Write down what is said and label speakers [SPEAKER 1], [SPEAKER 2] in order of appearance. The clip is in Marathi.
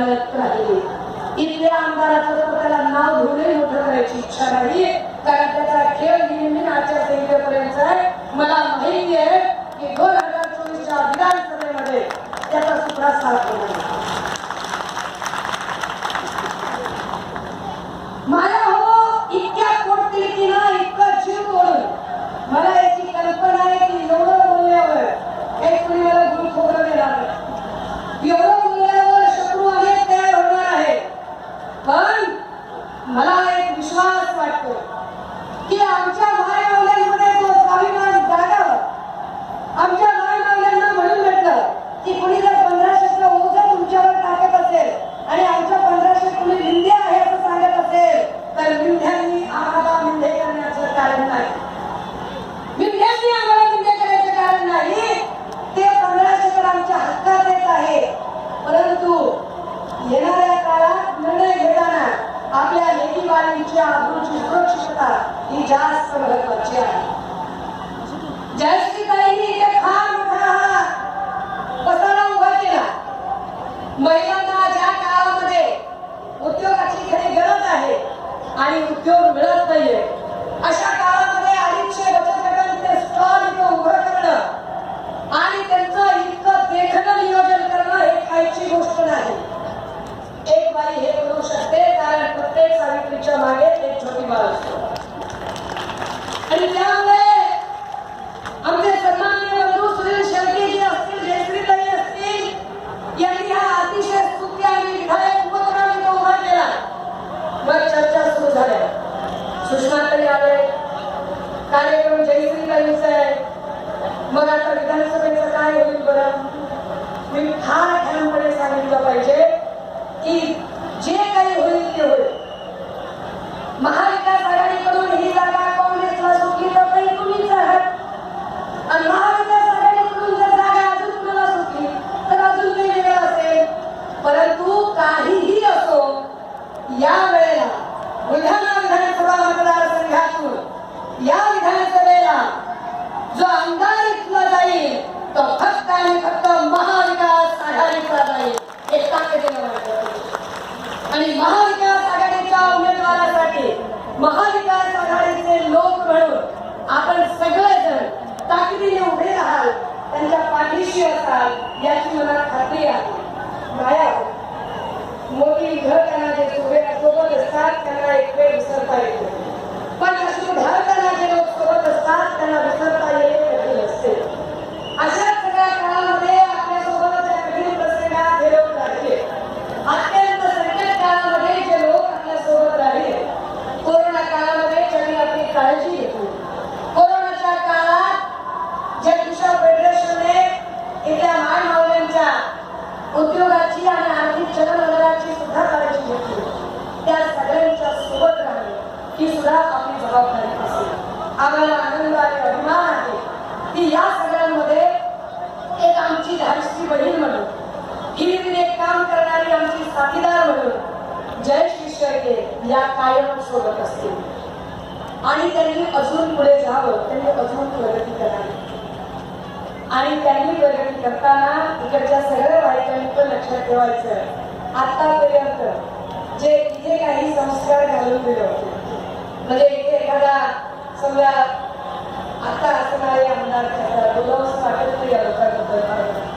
[SPEAKER 1] मीटिंग राहिले. इथल्या आमदाराचं तर त्याला नाव धुणे मोठं करायची इच्छा नाही कारण त्याचा खेळ नेहमी आचारसंहितेपर्यंत आहे. मला माहिती आहे की दोन हजार चोवीसच्या विधानसभेमध्ये त्याचा सुद्धा साथ होणार नाही. हो इतक्या पोटतिडकीनं इतकं जीव बोलून मला याची कल्पना आहे की एवढं बोलल्यावर एक कुणी मला गुरु खोबरं देणार एवढं जास्त महत्वाची आहे. जयश्रीताईंनी इथे फार मोठा हा पसारा उभा केला. महिलांना ज्या काळामध्ये उद्योगाची खरी गरज आहे आणि उद्योग मिळत नाहीये अशा काळात अडीचशे बचत गटांचे स्टॉल इथं उभं करणं आणि त्यांचं इतकं देखणं नियोजन करणं हे खायची गोष्ट नाही एक बाई हे करू शकते कारण प्रत्येक सावित्रीच्या मागे एक छोटी बाळ असतो आणि त्यामुळे आमचे सन्माननीय बंधू सुनील शेळके जे असतील जयश्रीताई असतील यांनी हा अतिशय स्तुत्य आणि विधायक उपक्रम इथं उभा केला मग चर्चा सुरू झाल्या सुषमाताई आले कार्यक्रम जयश्रीताईंचा आहे. मग आता विधानसभेचं काय होईल बरं? मी फार ठामपणे सांगितलं पाहिजे की जे काही होईल ते होईल. आणि महाविकास आघाडीच्या उमेदवारासाठी महाविकास आघाडीचे लोक म्हणून आपण सगळेजण ताकदीने उभे राहाल त्यांच्या पाठीशी असाल याची मला खात्री आहे माया मोठी घर त्यांना जे सोबत सोबत असतात त्यांना एक वेळ विसरता येतो पण अश्रू धारताना जे लोक सोबत असतात त्यांना विसरता येणे कठीण असते अशा सगळ्या काळामध्ये आपल्यासोबत ज्या कठीण प्रसंगात हे लोक राहिले अत्यंत संकट काळामध्ये जे लोक आपल्यासोबत राहिले कोरोना काळामध्ये ज्यांनी आपली काळजी घेतली कोरोनाच्या काळात जगदीशा फेडरेशनने इथल्या माय मावल्यांच्या उद्योगाची आणि आर्थिक चलनवलनाची सुद्धा काळजी घेतली. त्या सगळ्यांच्या सोबत राहणे ही सुद्धा आपली जबाबदारी असेल. आम्हाला आनंद आणि अभिमान आहे की या सगळ्यांमध्ये एक आमची धाडसी बहीण म्हणून हिरीने काम करणारी आमची साथीदार म्हणून जय श्री शेळके या कायम सोबत असतील. आणि त्यांनी अजून पुढे जावं त्यांनी अजून प्रगती करावी. आणि त्यांनी प्रगती करताना इकडच्या सगळ्या बायकांनी पण लक्षात ठेवायचं. आतापर्यंत जे इथे काही संस्कार घालून दिले होते. म्हणजे इथे एखादा समजा आता असणारे आमदार खासदार बोलावंच वाटत नाही या लोकांबद्दल.